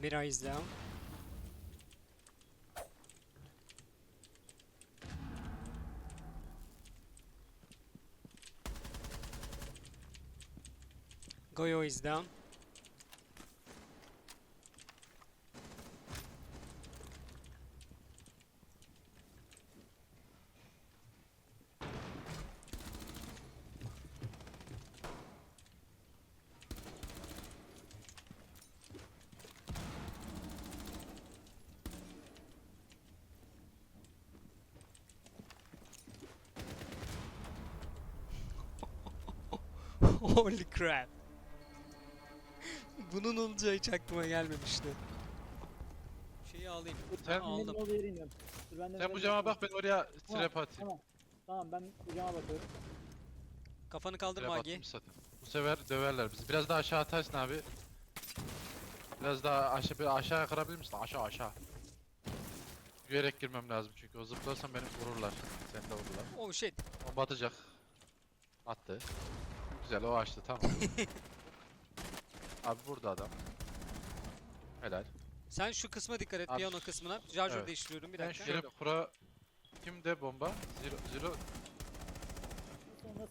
Mira is down. Goyo is down. Holy crap. Bunun olacağı hiç aklıma gelmemişti. Şeyi alayım. Sen- aldım. Benim yere iniyorum. Dur ben de Sen bu cama bak ben oraya Tamam, trap atayım. Tamam. Tamam ben bu cama bakıyorum. Kafanı kaldır Trap attım zaten. Bu sefer döverler bizi. Biraz daha aşağı atarsın abi. Biraz daha aşağı bir aşağı kırabilir misin? Aşağı aşağı. Yürüyerek girmem lazım çünkü o zıplarsam beni vururlar. Sen de vururlar. Oh shit. O batacak. Attı. Güzel o açtı tamam. abi burada adam. Helal. Sen şu kısma dikkat et. Abi Piyano kısmına. Şarjör evet. değiştiriyorum bir Ben dakika. şöyle kura... Kimde bomba? Zero, zero.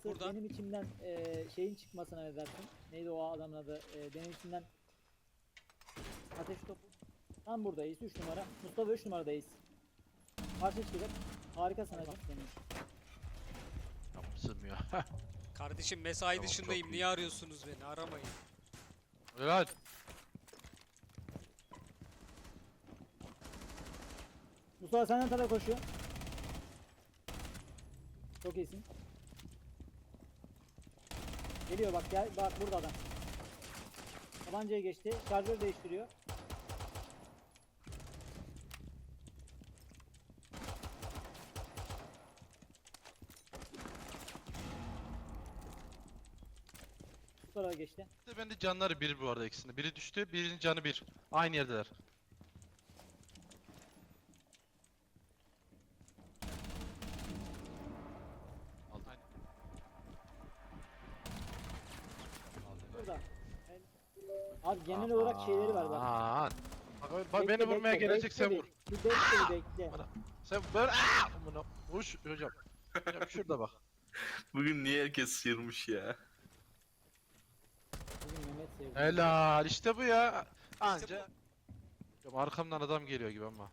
Burada. benim içimden e, şeyin çıkmasına ne dersin? Neydi o adamın adı? E, benim içimden ateş topu. Tam buradayız 3 numara. Mustafa 3 numaradayız. Parça çıkacak. Harika sana senin. Tamam sığmıyor. Kardeşim mesai Tamam, dışındayım. çok Niye arıyorsunuz beni? Aramayın. Helal. Mustafa senden tarafa koşuyor. Çok iyisin. Geliyor bak gel bak burada adam. Tabancaya geçti. Şarjör değiştiriyor. Tarafa geçti. Bir de Bende canları bir bu arada ikisinde. Biri düştü, birinin canı bir. Aynı yerdeler. Aldı. Burada. Abi genel olarak şeyleri var bak. Aman. Bak, bak Bekle, beni vurmaya bekle, gelecek bekle sen bir- vur. Bir bekle bir bekle. Bana- Sen böyle aaa! Bunu vuruş hocam. Hocam şurada bak. Bugün niye herkes sıyırmış ya? Bugün Mehmet sevdi. Helal işte bu ya. Anca. Hocam arkamdan adam geliyor gibi ama.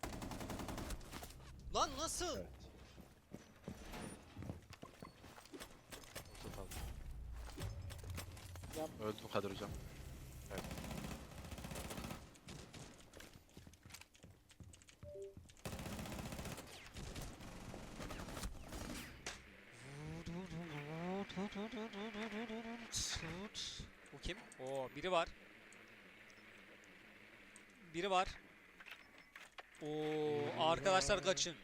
Lan nasıl? Evet. Yap. Öldüm Kadir hocam. Evet. Bu kim? Oo biri var. Biri var. Oo arkadaşlar kaçın.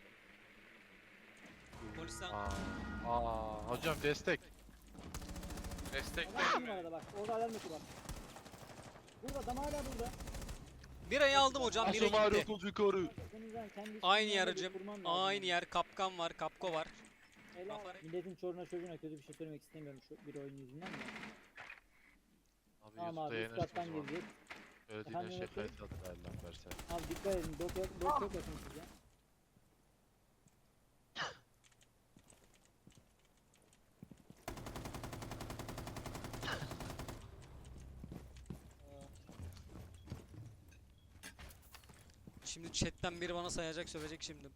Polisten Aa, aa, hocam destek. Destek Adam numarada bak. Orada alarm yok bak. Burada adam hala burada. Birayı aldım hocam. Biri Asomar gitti. yukarı. Kendi Aynı işini yer halledip hocam. durman lazım Aynı yer. Kapkan var. Kapko var. Helal. Milletin çoruna çocuğuna kötü bir şey söylemek istemiyorum şu bir oyun yüzünden de. Abi Tamam YouTube'da abi üst kattan bu arada. girecek. Söylediğine Efendim, şey Mehmet kayıt aldı Allah'ım versen. Abi dikkat edin. Dok yok, dok çok yakın size. Şimdi chatten biri bana sayacak sövecek şimdi.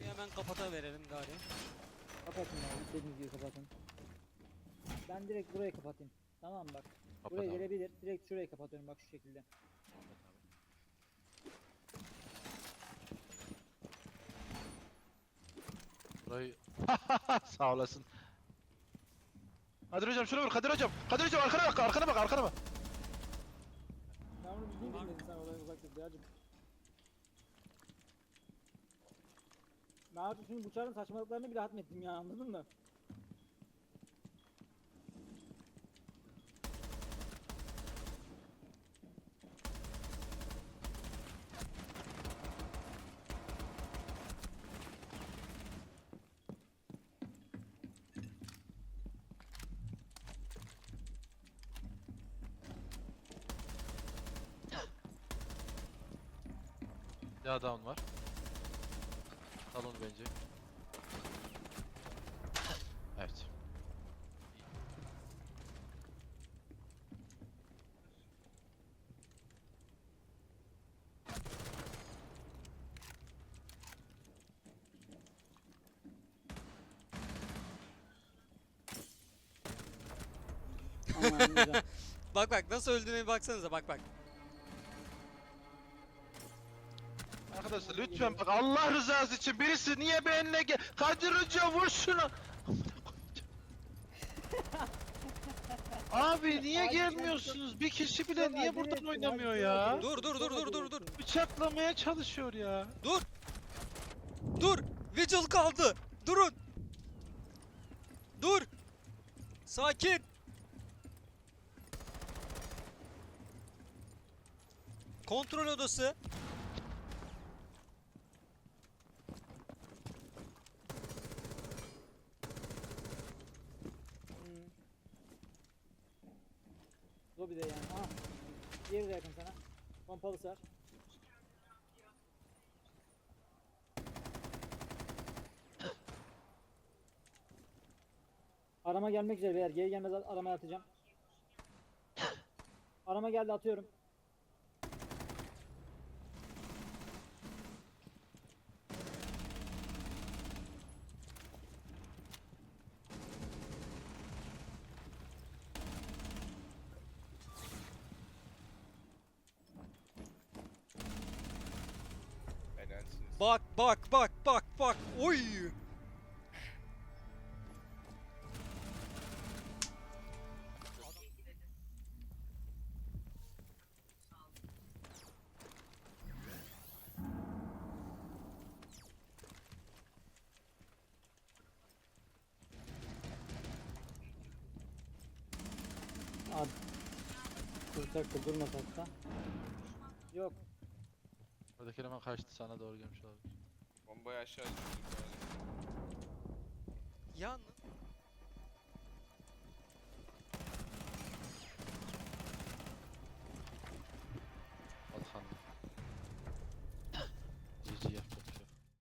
Bir hemen kapata verelim gari. Kapatın abi. istediğiniz gibi kapatın. Ben direkt burayı kapatayım. Tamam bak. Kapat Buraya abi. gelebilir. Direkt şurayı kapatıyorum bak şu şekilde. Burayı... Sağ olasın. Kadir hocam şunu vur Kadir hocam. Kadir hocam arkana bak arkana bak arkana bak. Ben onu bildiğim bilmedin sen olaya uzak dur Beyacım. Ben artık şimdi bu saçmalıklarını bile hatmettim ya anladın mı? Bir daha down var. Al onu bence. Evet. Aman güzel. Bak bak nasıl öldüğüne bir baksanıza bak bak. Arkadaşlar lütfen bak Allah rızası için birisi niye benimle gel Kadir Hoca vur şunu Abi niye Abi, gelmiyorsunuz? Bir kişi bile niye buradan oynamıyor ya? Dur dur dur dur dur dur. Bıçaklamaya çalışıyor ya. Dur. Dur. Vigil kaldı. Durun. Dur. Sakin. Kontrol odası. Lobide yani. Aha. Diğeri de yakın sana. Pompalı sar. Arama gelmek üzere beyler. Geri gelmez aramaya atacağım. Arama geldi atıyorum. Bak bak bak bak bak. Oy. Abi. Dursak da durmasak da. Yok. Oradaki eleman kaçtı sana doğru gelmiş olabilir. Bombayı aşağı düşürdük yani. Yalnız